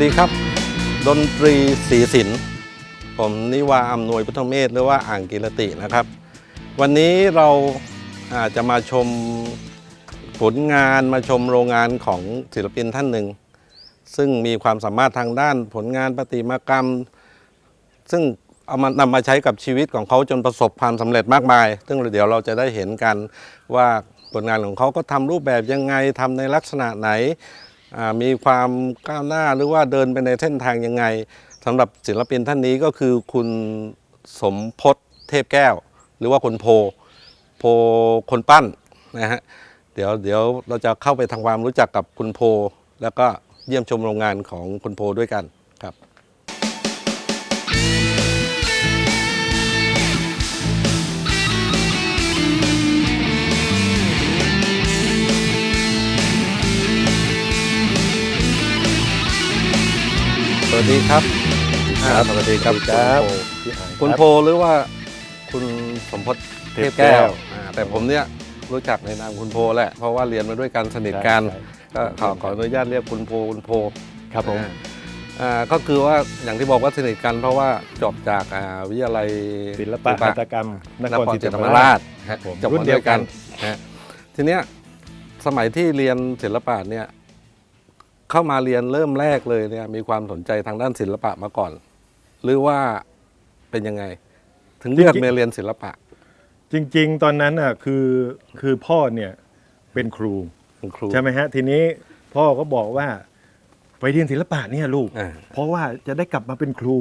วัสดีครับ ดนตรีศรีศิลป์ผมนิวาอำนวยพุทธเมธหรือว่าอ่างกิรตินะครับ วันนี้เราอาจจะมาชมผลงานมาชมโรงงานของศิลปินท่านหนึ่ง ซึ่งมีความสามารถทางด้านผลงานประติมากรรม ซึ่งเอามานำมาใช้กับชีวิตของเขาจนประสบความสำเร็จมากมาย ซึ่งเดี๋ยวเราจะได้เห็นกันว่าผลงานของเขาก็ทำรูปแบบยังไงทำในลักษณะไหน มีความก้าวหน้าหรือว่าเดินไปในเส้นทางยังไงสำหรับศิลปินท่านนี้ก็คือคุณสมพศเทพแก้ว หรือว่าคนโพ โพคนปั้นนะฮะเดี๋ยวเดี๋ยวเราจะเข้าไปทำความรู้จักกับคุณโพ แล้วก็เยี่ยมชมโรงงานของคุณโพด้วยกัน สวัสดีครับอ่าสวัสดีครับครับคุณโพคุณโพหรือว่าคุณสมพศเทพแก้วอ่าแต่ผมเนี่ยรู้จักในนามคุณโพแหละเพราะว่าเรียนมาด้วยกันสนิทกันก็ขอขออนุญาตเรียกคุณโพคุณโพครับผมอ่าอ่าก็คือว่าอย่างที่บอกว่าสนิทกันเพราะว่าจบจากอ่าวิทยาลัยศิลปะหัตถกรรมนนคครรศรีศรีธธรรรรมมราราชชครับผมจบรุ่นมาเดีด้ยววยกักันนฮะทีเนี้ยสมัยที่เรียนศิลปะเนี่ย เข้ามาเรียนเริ่มแรกเลยเนี่ยมีความสนใจทางด้านศิลปะมาก่อน หรือว่าเป็นยังไง ถึงเลือกมาเรียนศิลปะ จริง ๆ ตอนนั้นอะคือคือพ่อเนี่ยเป็นครูคุณครู ใช่ไหมฮะ ทีนี้พ่อก็บอกว่าไปเรียนศิลปะเนี่ยลูก อ่าเพราะว่าจะได้กลับมาเป็นครู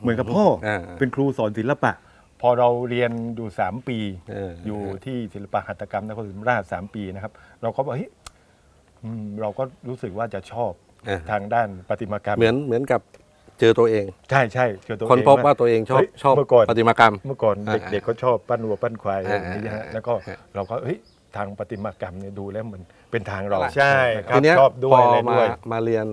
เหมือนกับพ่ออา เป็นครูสอนศิลปะ พอเราเรียนอยู่สามปีเออ อยู่ที่ศิลปะหัตถกรรมนครศรีธรรมราชสามปีนะครับ เราก็บอกเฮ้ย อืมเราก็รู้สึกว่าจะชอบอ่า ทางด้านประติมากรรมเหมือนเหมือนกับเจอตัวเอง ใช่ใช่เจอตัวเองคนพบว่าตัวเองชอบเฮ้ยชอบเมื่อก่อนประติมากรรม เมื่อก่อนอ่าเด็กๆก็ชอบปั้นวัวปั้นควายอะไรอ่าอย่างนี้ฮะอ่าแล้วก็อ่า เราก็เฮ้ยทางประติมากรรมเนี่ยดูแล้วมันเป็นทางเราใช่ครัทีบเนี้ยชอบด้วพยออะไรมาด้วย มาเรียน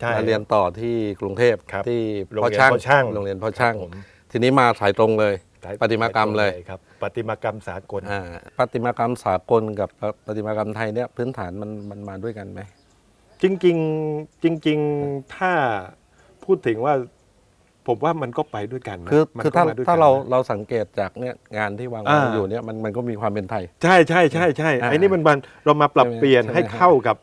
ใช่มาเรียนต่อที่กรุงเทพครับที่โรงพ่อเรียนช่างพ่อช่างโรงเรียนพ่อช่าง ครับผม ทีนี้มาสายตรงเลย ประติมากรรมเลยครับประติมากรรมสากลอ่าประติมากรรมสากลกับประติมากรรมไทยเนี่ยพื้นฐานมันมันมาด้วยกันไหมจริงๆจริงๆถ้าพูดถึงว่าผมว่ามันก็ไปด้วยกันนะคือมันคือก็ถ้าด้วยถ้ากันเรานะเราสังเกตจากเนี่ยงานที่วางอ่าวางอยู่เนี่ยมันมันก็มีความเป็นไทย ใช่ใช่ใช่ใช่อ่าไอ้นี่มันมันเรามาปรับใช่ไหมเปลี่ยนใช่ไหมให้เข้ากับ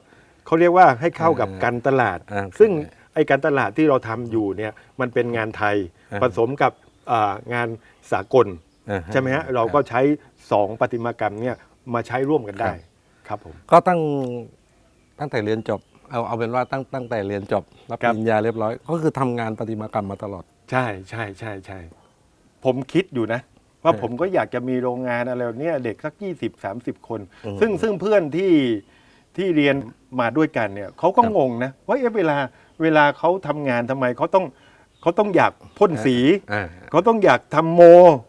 เขาเรียกว่าให้เข้ากับอ่าการตลาดอ่าซึ่งไอ้การตลาดที่เราทำอยู่เนี่ยมันเป็นงานไทยอ่าผสมกับอ่า งานสากลอ่าใช่ไหมฮะเราก็ใช้สองประติมากรรมเนี่ยมาใช้ร่วมกันได้ครับผมก็ตั้งตั้งแต่เรียนจบเอาเอาเป็นว่าตั้งตั้งแต่เรียนจบรับปครับริญญาเรียบร้อย ก็คือทำงานประติมากรรมมาตลอด ใช่ใช่ใช่ใช่ผมคิดอยู่นะ ว่าเออผมก็อยากจะมีโรงงานอะไรแบบเนี้ยเด็กสักยี่สิบสามสิบคนอืมซึ่งซึ่งเพื่อนที่ที่เรียนมาด้วยกันเนี่ยเขาก็ครับงงนะว่าเอ๊ะเวลาเวลาเขาทำงานทำไมเขาต้อง เขาต้องอยากพ่นสีอ่าเขาต้องอยากทำโม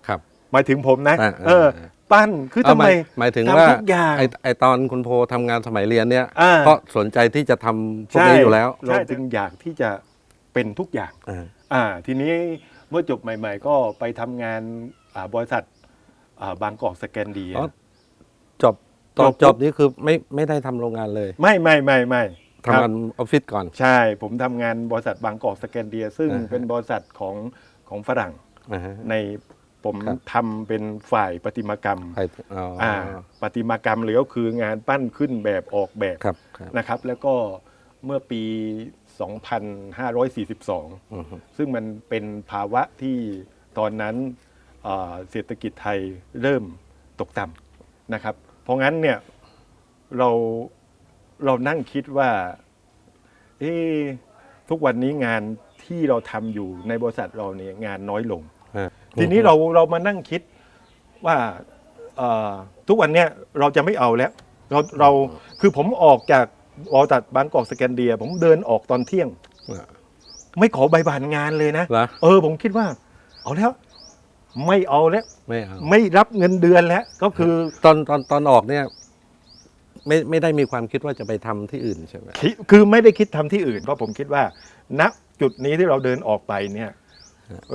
ครับ หมายถึงผมนะ อ่าเออ อ่า ปั้นคือเอาทำไมหายหมายถึงทำว่าทุกอย่างไอไอตอนคุณโพทำงานสมัยเรียนเนี่ยอ่า ก็สนใจที่จะทำพวกนี้อยู่แล้วเราจึงอยากที่จะเป็นทุกอย่าง อ่า อ่าทีนี้เมื่อจบใหม่ ๆ ก็ไปทำงานอ่าบริษัทอ่าบางกอกสแกนเดียอ๋อ จบตอนจบ จบนี่คือไม่ไม่ได้ทำโรงงานเลย ไม่ไม่ไม่ไม่ค ทำรับงานออฟฟิศก่อน ใช่ผมทำงานบริษัทบางกอกสแกนเดีย ซึ่งอ่าฮะเป็นบริษัทของของฝรั่งอ่าฮะในผมครับทำเป็นฝ่ายประติมากรรมใครอ๋อออ่าประติมากรรมหรือก็คืองานปั้นขึ้นแบบออกแบบครับครับนะครับ แล้วก็เมื่อปี 2542อือฮึซึ่งมันเป็นภาวะที่ตอนนั้นเอ่อเศรษฐกิจไทยเริ่มตกต่ำนะครับ เพราะงั้นเนี่ยเรา เรานั่งคิดว่าเอ๊ะทุกวันนี้งานที่เราทำอยู่ในบริษัทเราเนี่ยงานน้อยลง ฮะทีนี้เราเรามานั่งคิดว่าเอ่อทุกวันเนี้ยเราจะไม่เอาแล้ว เราเราคือผมออกจากบริษัทบางกอกสแกนเดีย ผมเดินออกตอนเที่ยง อ่าไม่ขอใบบานงานเลยนะ เหรอ เออผมคิดว่า เอาแล้ว ไม่เอาแล้ว ไม่เอา ไม่รับเงินเดือนแล้ว ก็คือตอนตอนตอนออกเนี่ย ไม่ไม่ได้มีความคิดว่าจะไปทำที่อื่นใช่ไหมคิคือไม่ได้คิดทำที่อื่น เพราะผมคิดว่า ณจุดนี้ที่เราเดินออกไปเนี่ย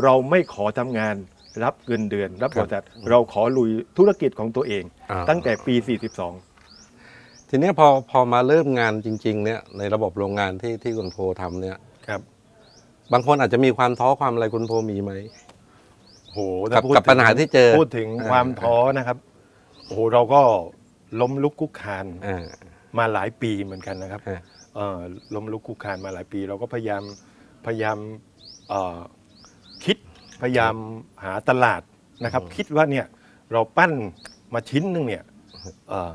เราไม่ขอทำงานรับเงินเดือน รับบริษัทเราขอลุยธุรกิจของตัวเอง อ่า ตั้งแต่ปี 42 ทีเนี้ยพอพอมาเริ่มงานจริง ๆ เนี่ยในระบบโรงงานที่ที่คุณโพทำเนี่ย ครับ บางคนอาจจะมีความท้อความอะไรคุณโพมีไหม โหกัถ้าบพูดกับปัญหาที่เจอพูดถึงอ่าความท้อนะครับโอ้โหเราก็ ล้มลุกคลุกคลานอ่า มาหลายปีเหมือนกันนะครับอ่าเอ่อล้มลุกคลุกคลานมาหลายปี เราก็พยายามพยายามเอ่อคิดพยายามหาตลาดนะครับ คิดว่าเนี่ยเราปั้นมาชิ้นหนึ่งเนี่ยเอ่อ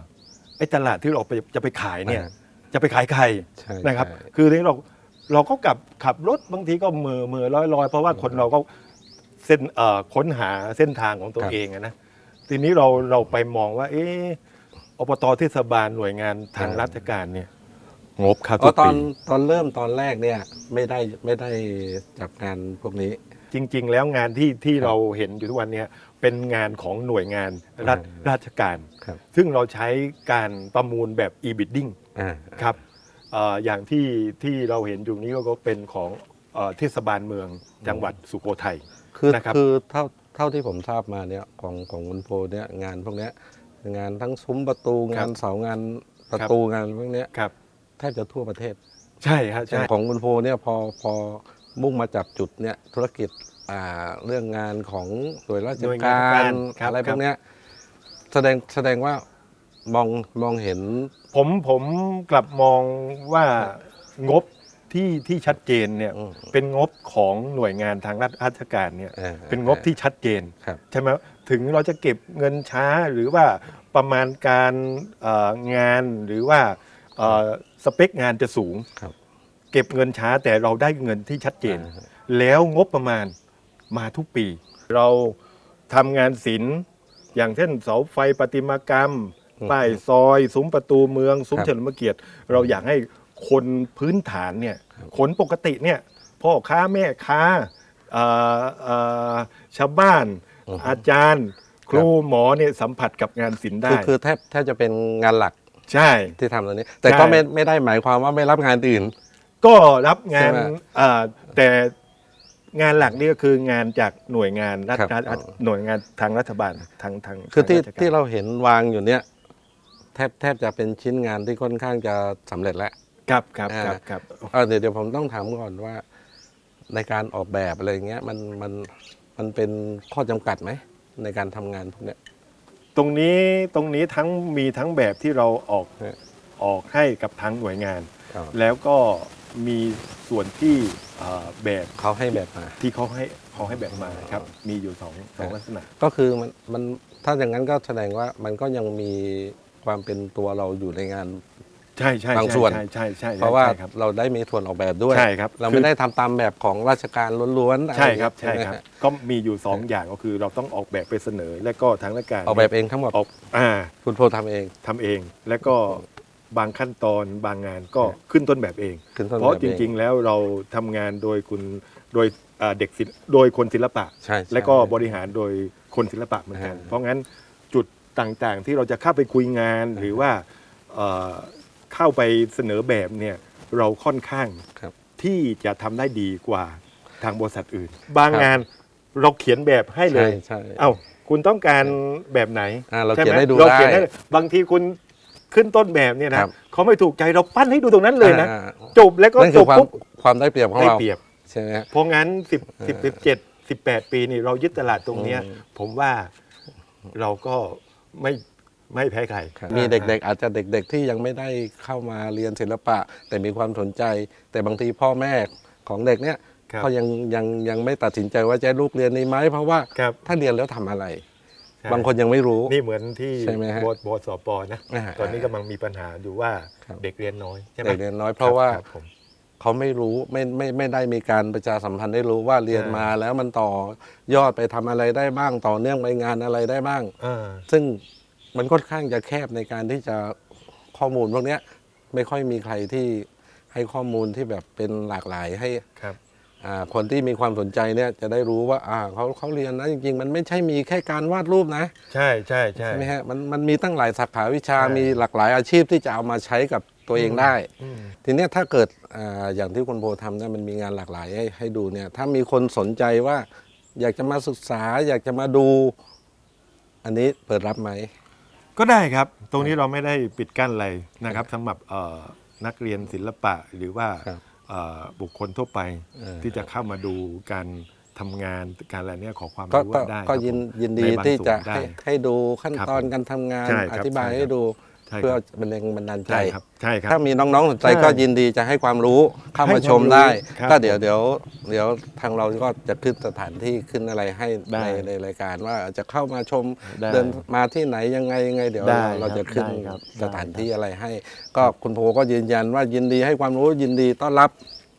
ไอ้ตลาดที่เราไปจะไปขายเนี่ยอ่าจะไปขายใคร ใช่นะครับ ใช่ คือทีนี้เราเราก็กลับขับรถบางทีก็เมือเมือลอยลอยๆ เพราะว่าคนเราก็เส้นเอ่อค้นหาเส้นทางของตัวครับ เองอะนะทีนี้เราเราไปมองว่า เออ อบตเทศบาลหน่วยงานทางราชการเนี่ยงบครับอ๋ทุอกตอปีนตอนเริ่มตอนแรกเนี่ยไม่ได้ไม่ได้จับงานพวกนี้ จริง ๆ แล้วงานที่ที่ครับเราเห็นอยู่ทุกวันเนี้เป็นงานของหน่วยงานราชอ่าราชการ ครับ ซึ่งเราใช้การประมูลแบบ e-bidding อ่าครับเอ่ออย่างที่ที่เราเห็นอยู่นี้ก็เป็นของเอ่อเทศบาลเมืองจังหวัดสุโขทัย คือนะครับ คือเท่าเท่าที่ผมทราบมาเนี่ยของของคุณโพเนี่ยงานพวกเนี้ย งานทั้งซุ้มประตูงานเสางานประตูงานพวกเนี้ยครับแทบจะทั่วประเทศ ใช่ฮะใช่ของคุณโพเนี่ยพอพอมุ่งมาจับจุดเนี่ยธุรกิจอ่าเรื่องงานของหน่วยราชหน่วยงานการการครับอะไรพครัวบกเนี้ยแสดงแสดงว่ามองมองเห็น ผมผมกลับมองว่างบที่ที่ชัดเจนเนี่ยอืมเป็นงบของหน่วยงานทางรัฐราชการเนี่ยเออเป็นงบที่ชัดเจนครับใช่ไหม ถึงเราจะเก็บเงินช้าหรือว่าประมาณการเอ่องานหรือว่าเอ่อสเปคงานจะสูงครับเก็บเงินช้าแต่เราได้เงินที่ชัดเจนอ่าฮะแล้วงบประมาณมาทุกปี เราทำงานศิลป์อย่างเช่นเสาไฟประติมากรรมป้ายซอย ซุ้มประตูเมือง ซุ้มครับเฉลิมพระเกียรติ เราอยากให้คนพื้นฐานเนี่ยคนปกติเนี่ยพ่อค้าแม่ค้าเอ่อเอ่อชาวบ้าน อาจารย์ ครูหมอเนี่ยสัมผัสกับงานศิลป์ได้ คือคือแทบแทบจะเป็นงานหลักใช่ ที่ทำตรงนี้ แต่ใช่ก็ไม่ไม่ได้หมายความว่าไม่รับงานอื่น ก็รับงานใช่ไหมเอ่อแต่งานหลักนี่ก็คืองานจากหน่วยงานรัฐครับรัฐอ๋อหน่วยงานทางรัฐบาลทางทางคือที่ทงชกที่เราเห็นวางอยู่เนี่ยแทบแทบจะเป็นชิ้นงานที่ค่อนข้างจะสำเร็จแล้วครับครับอ่าครับครับเออเดี๋ยวเดี๋ยวผมต้องถามก่อนว่า ในการออกแบบอะไรเงี้ยมันมัน มันเป็นข้อจำกัดไหมในการทำงานพวกเนี้ย ตรงนี้ตรงนี้ทั้งมีทั้งแบบที่เราออกฮะออกให้กับทางหน่วยงานอ๋อแล้วก็มีส่วนที่เอ่อแบบเขาให้แบบมา ที่เขาให้เขาให้แบบมาครับ มีอยู่สองสองลักษณะ ก็คือมันมันถ้าอย่างนั้นก็แสดงว่ามันก็ยังมีความเป็นตัวเราอยู่ในงาน ใช่ใช่บางส่วน ใช่ใช่ใช่เพราะว่าใช่ครับเราได้มีส่วนออกแบบด้วย ใช่ครับเราคืไม่อ ได้ทำตามแบบของราชการล้วนๆอะไใช่ครับไหมใช่ครับฮะก็มีอยู่สองอย่างก็คือเราต้องออกแบบไปเสนอ และก็ทางราชการออกแบบเองทั้งหมดออกอ่าคุณโพทำเอง ทำเอง แล้วก็บางขั้นตอนบางงานก็ขึ้นต้นแบบเอง ขึ้นต้นเพราะแบบจเองริง ๆ แล้วเราทำงานโดยคุณโดยอ่าเด็กศิลป์โดยคนศิลปะใช่ใช่ และก็บริหารโดยคนศิลปะเหมือนกัน อ่าเพราะงั้นจุดต่างๆที่เราจะเข้าไปคุยงานหรือว่าเอ่อ เข้าไปเสนอแบบเนี่ยเราค่อนข้างครับ ที่จะทำได้ดีกว่าทางบริษัทอื่น บางครับ งานเราเขียนแบบให้เลยใช่ใช่ เอ้าคุณต้องการแบบไหนอ่าเราช่เขียนไมให้ดูเราเขียนได้ ให้บางทีคุณขึ้นต้นแบบเนี่ยนะครับ เขาไม่ถูกใจเราปั้นให้ดูตรงนั้นเลยนะอ่าจบแล้วก็นั่นจคือบความปุ๊บความได้เปรียบของได้เราเปรียบ ใช่ไหมฮะ เพราะงั้นสิบสิบสิบเจ็ดสิบแปดปีนี่เรายึดตลาดตรงเนี้ยอืมผมว่าเราก็ไม่ ไม่แพ้ใคร มีเด็กๆ อาจจะเด็กๆ ที่ยังไม่ได้เข้ามาเรียนศิลปะ แต่มีความสนใจ แต่บางทีพ่อแม่ของเด็กเนี่ยครับเขายังยังยังไม่ตัดสินใจว่าจะให้ลูกเรียนนี้ไหมเพราะว่าครับถ้าเรียนแล้วทำอะไร ใช่ บางคนยังไม่รู้ นี่เหมือนที่ใช่ไหมฮะบสบสปนะ อ่าตอนนี้กำลังมีปัญหาอยู่ว่าครับ เด็กเรียนน้อยใช่ไหมเด็กเรียนน้อยเพราะว่า คบผม เขาไม่รู้ไม่ไม่ไม่ได้มีการประชาสัมพันธ์ได้รู้ว่าเรียนอ่าม มาแล้วมันต่อยอดไปทำอะไรได้บ้างต่อเนื่องไปงานอะไรได้บ้าง อ่าซึ่ง มันค่อนข้างจะแคบในการที่จะข้อมูลพวกเนี้ยไม่ค่อยมีใครที่ให้ข้อมูลที่แบบเป็นหลากหลายให้ครับ อ่าคนที่มีความสนใจเนี่ยจะได้รู้ว่าอ่าเขาเขาเรียนนะจริง ๆ มันไม่ใช่มีแค่การวาดรูปนะใช่ใช่ใช่ ใช่ไหมฮะมันมันมีตั้งหลายสาขาวิชาใช่ มีหลากหลายอาชีพที่จะเอามาใช้กับตัวเองได้ อืม ทีเนี้ยถ้าเกิดอาอย่างที่คุณโพทำเนี่ยมันมีงานหลากหลายให้ให้ดูเนี่ยถ้ามีคนสนใจว่า อยากจะมาศึกษา อยากจะมาดู อันนี้เปิดรับไหม ก็ได้ครับ ตรงนี้เราไม่ได้ปิดกั้นอะไรนะครับสำหรับเอ่อนักเรียนศิลปะหรือว่าครับเอ่อบุคคลทั่วไปเออ ที่จะเข้ามาดูการทำงานการอะไรเนี่ยขอความก็รู้ก็ได้ก็ครับยินผมยินดีในบางที่จะส่วนได้ ให้ให้ดูขั้นครับตอนผมการทำงาน ใช่คอรับธิบายใช่ให้ดู ใช่ครับ เพื่อเป็นแรงบันดาลใจ ใช่ครับใช่ครับ ถ้ามีน้องๆสนใจใช่ก็ยินดีจะให้ความรู้เข้าให้มาชมความรู้ได้ครับก็เดี๋ยวเดี๋ยวเดี๋ยวทางเราก็จะขึ้นสถานที่ขึ้นอะไรให้ได้ในในรายการว่าจะเข้ามาชมได้เดินมาที่ไหนยังไงยังไง เดี๋ยวได้เราเราจะครับขึ้นได้ครับสถานได้ครับ ที่อะไรให้ ก็คุณโพก็ยืนยันว่ายินดีให้ความรู้ยินดีต้อนรับ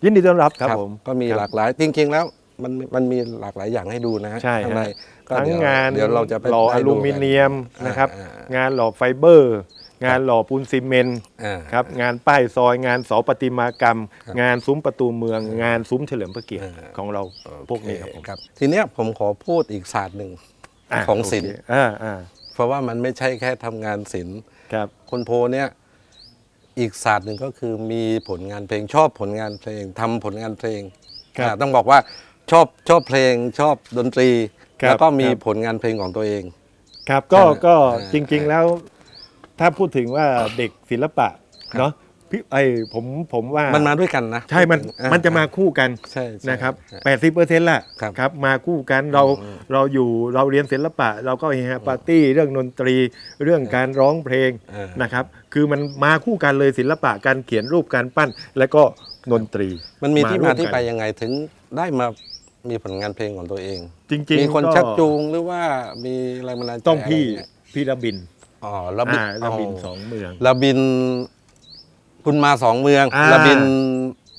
ยินดีต้อนรับครับผม ก็มีครับหลากหลายจริงๆแล้วมันมันมีหลากหลายอย่างให้ดูนะฮะใช่ข้างในฮะก็ทั้งเดี๋ยวงานเดี๋ยวเราจะไปหล่ออให้ดูลูมิเนียมกันนะครับ อ่าอ่างานหล่อไฟเบอร์ งานหล่อปูนซีเมนต์อ่าครับงานป้ายซอยงานเสาประติมากรรมครับงานซุ้มประตูเมือง งานซุ้มเฉลิมพระเกียรติอ่าของเราพวกนี้ครับผมครับ ทีเนี้ยผมขอพูดอีกศาสตร์หนึ่งะของศิลป์โเคอ่าอ่าเพราะว่ามันไม่ใช่แค่ทำงานศิลป์ครับคนโพเนี่ยอีกศาสตร์หนึ่งก็คือมีผลงานเพลงชอบผลงานเพลงทำผลงานเพลงครับอ่าต้องบอกว่าชอบชอบเพลงชอบดนตรีครับแล้วก็มีครับผลงานเพลงของตัวเอง ครับก็ใช่ไหมก็อ่าจริง ๆ แล้ว ถ้าพูดถึงว่าเด็กศิลปะครับเนาะพี่ไอผมผมว่ามันมาด้วยกันนะ ใช่ มันอ่มันจะมาคู่กันใช่ใช่นะครับอ่าแปดสิบเปอร์เซ็นต์ละครับครับมาคู่กันเราเราอยู่เราเรียนศิลปะ เราก็เฮฮาปาร์ตี้เรื่องดนตรีเรื่องการร้องเพลงเออนะครับ คือมันมาคู่กันเลยศิลปะการเขียนรูปการปั้น และก็ดนตรี มันมีที่ร่มาวกันที่ไปยังไงถึงได้มามีผลงานเพลงของตัวเอง จริง ๆ มีคนก็ชักจูงหรือว่ามีแรงบันดาลใจต้องพี่ะไรเงี้ยพี่ระบิน อ๋อระบินอ่าระบินอ๋อสองเมือง ระบิน คุณมาสองเมืองอ่า ระบิน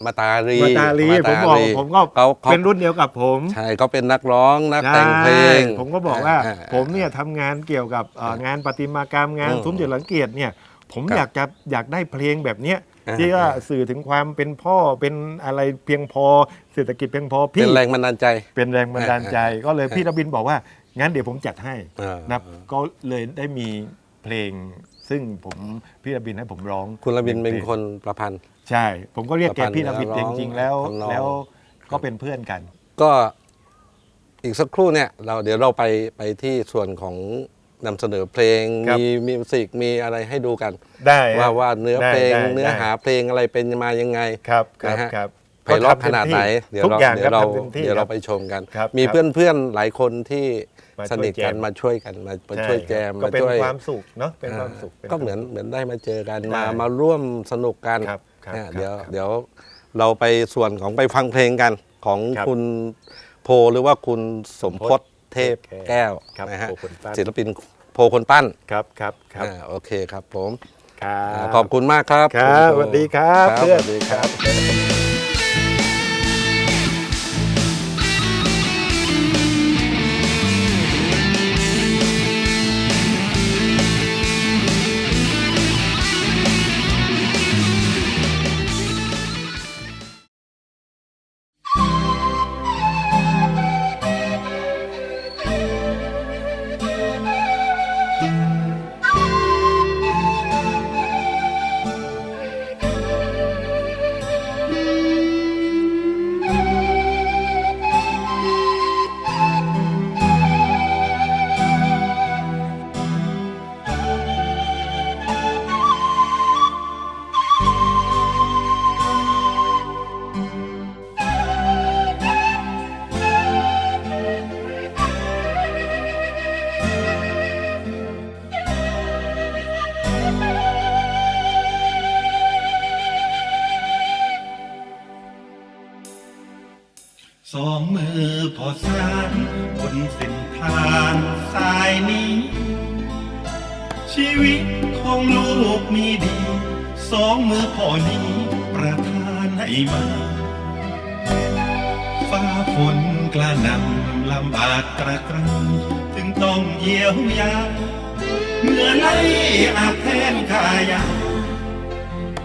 มาตาลีมาตาลีาผมบอกลีผมก็เขาเขาเป็นรุ่นเดียวกับผมใช่เขาเป็นนักร้องนักแต่งเพลงใช่ผมก็บอกว่าอ่ผมเนี่ยทำงานเกี่ยวกับเอ่องานประติมากรรมงานอืมซุ้มเฉลิมเกียรติเนี่ย ผมครับอยากจะอยากได้เพลงแบบเนี้ยอ่า ที่ว่าสื่อถึงความเป็นพ่อเป็นอะไรเพียงพอเศรษฐกิจเพียงพอเป็พี่นแรงบันดาลใจ เป็นแรงบันดาลใจอ่าก็เลยพี่ระบินบอกว่า งั้นเดี๋ยวผมจัดให้อ่านะก็เลยได้มี เพลง ซึ่งผมพี่ระบินให้ผมร้องคุณระบินเป็นพลงคนประพันธ์ ใช่ ผมก็เรียกแกประพันธ์พี่ระบินเนื้จอร้องริงๆแล้วทำนอง แล้วก็เป็นเพื่อนกัน ก็อีกสักครู่เนี่ยเราเดี๋ยวเราไปไปที่ส่วนของนำเสนอเพลง ครับ มีมิวสิกมีอะไรให้ดูกัน ได้ว่าว่าเนื้อได้เพลงได้เนื้อได้หาเพลงอะไรเป็นมายังไง ครับครับนะฮะ ครับไพเราะขนาดไหน เดี๋ยวทุกเราอย่างเดี๋คยรับวเราทำเต็มที่เดี๋ยวคเรารับไปชมกัน ครับมีครับ เพื่อนเพื่อนๆหลายคนที่ มาช่วยสนิทกันแจมมาช่วยกันมามาใช่วยแจมก็มาเป็นช่วยความสุขเนาะเป็นความสุขป็ก็เหมือนควาสุขเหมือนได้มาเจอกันได้มามาร่วมสนุกกันครับครับเนี่ยครับเดี๋ยวครับเดี๋ยวเราไปส่วนของไปฟังเพลงกันของครับคุณโพหรือว่าคุณสมพศเทพแก้วครับนะฮะโพคนปั้น ศิลปินโพคนปั้นครับครับครับอ่าโอเคครับผม ครัอ่าบขอบคุณมากครับครับณโพสวัสดีครับครับเพื่อน สวัสดีครับ เมื่อไหลอาจแทนกายา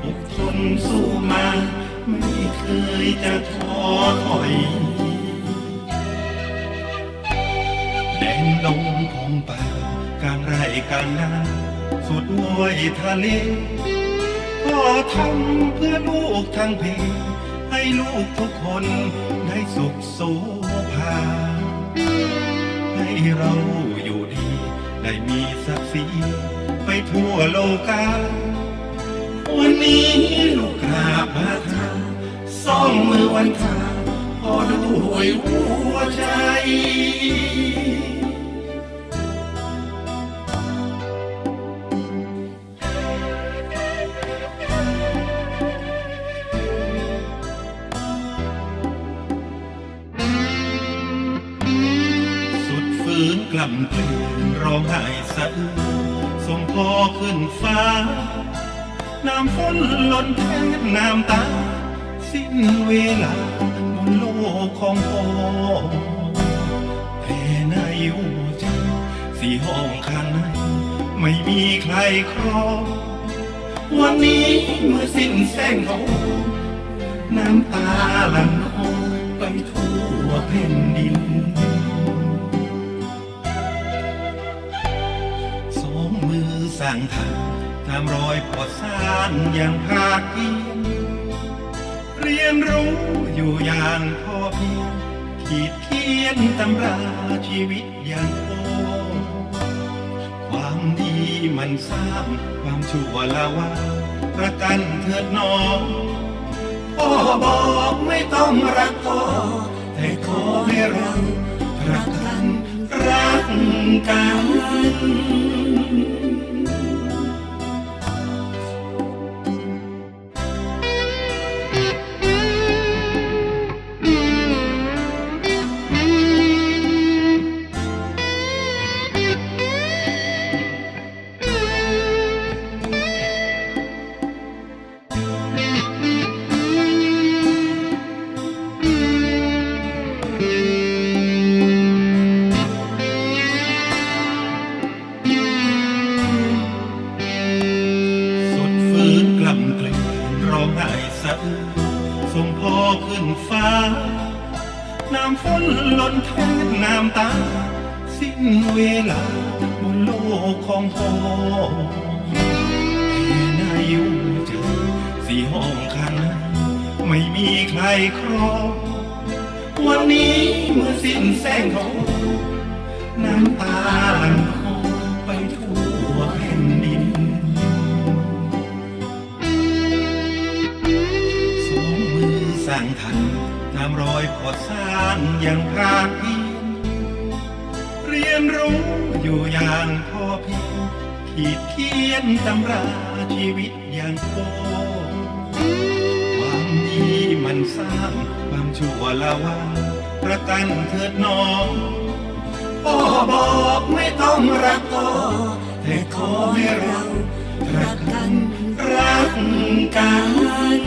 อดทนสู้มา ไม่เคยจะท้อถอยแดนดงของป่ากางไร่กางนาสุดวยทะเลพ่อทำเพื่อลูกทั้งเพให้ลูกทุกคนได้สุขโสภาให้เรา ได้มีศักดิ์ศรีไปทั่วโลกา วันนี้ลูกกราบมาทาสสองมือวันทาพอด้วยหัวใจ ล่ำกลืนร้องไห้สะอื้นส่งพ่อขึ้นฟ้า น้ำฝนหล่นแทนน้ำตา สิ้นเวลาบนโลกของพ่อแผ่ในหัวใจสี่ห้องข้างในไม่มีใครครอง วันนี้เมื่อสิ้นแสงทองน้ำตาหลั่งคอไปทั่วแผ่นดิน ร้างทางตามรอยปอดสานอย่างภาคเพียนเรียนรู้อยู่อย่างพอเพียงขีดเขียนตำราชีวิตอย่างโอความดีมันสร้างความชั่วละว่าประกันเถิดน้องพ่อบอกไม่ต้องรักพ่อแต่ขอให้เรารักกันรักกัน ห้สะอื้นส่งพ่อขึ้นฟ้า น้ำฝนล่นแทนน้ำตา สิ้นเวลาบนโลกของพ่อแผ่ในหัวใจสี่ห้องข้างในไม่มีใครครองวันนี้เมื่อสิ้นแสงทองน้ำตาหลั่ง สร้างทันตามรอยพอสร้างอย่างภาคเพียนเรียนรู้อยู่อย่างพอเพียงขีดเขียนตำราชีวิตอย่างโคความดีมันสร้างความชั่วละว่าประกันเถิดน้องพ่อบอกไม่ต้องรักพ่อแต่ขอให้เรารักกันรักกัน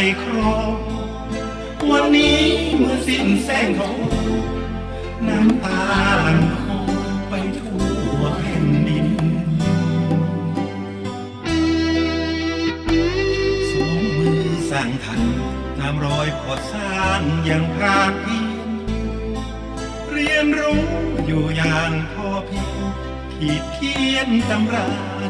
ครครอง วันนี้เมื่อสิ้นแสงทองน้ำตาหลั่งคอไปทั่วแผ่นดินสองมือสร้างทันตามรอยพอสร้างอย่างภาคเพียนเรียนรู้อยู่อย่างพอเพียงขีดเขียนตำรา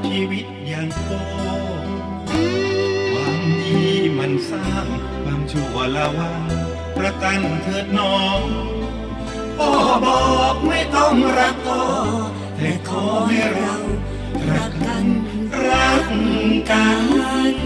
ชีวิตอย่างโคันสร้างความชั่วละว่าประกันเถิดน้องพ่อบอกไม่ต้องรักพ่อแต่ขอให้เรารักกันรักกัน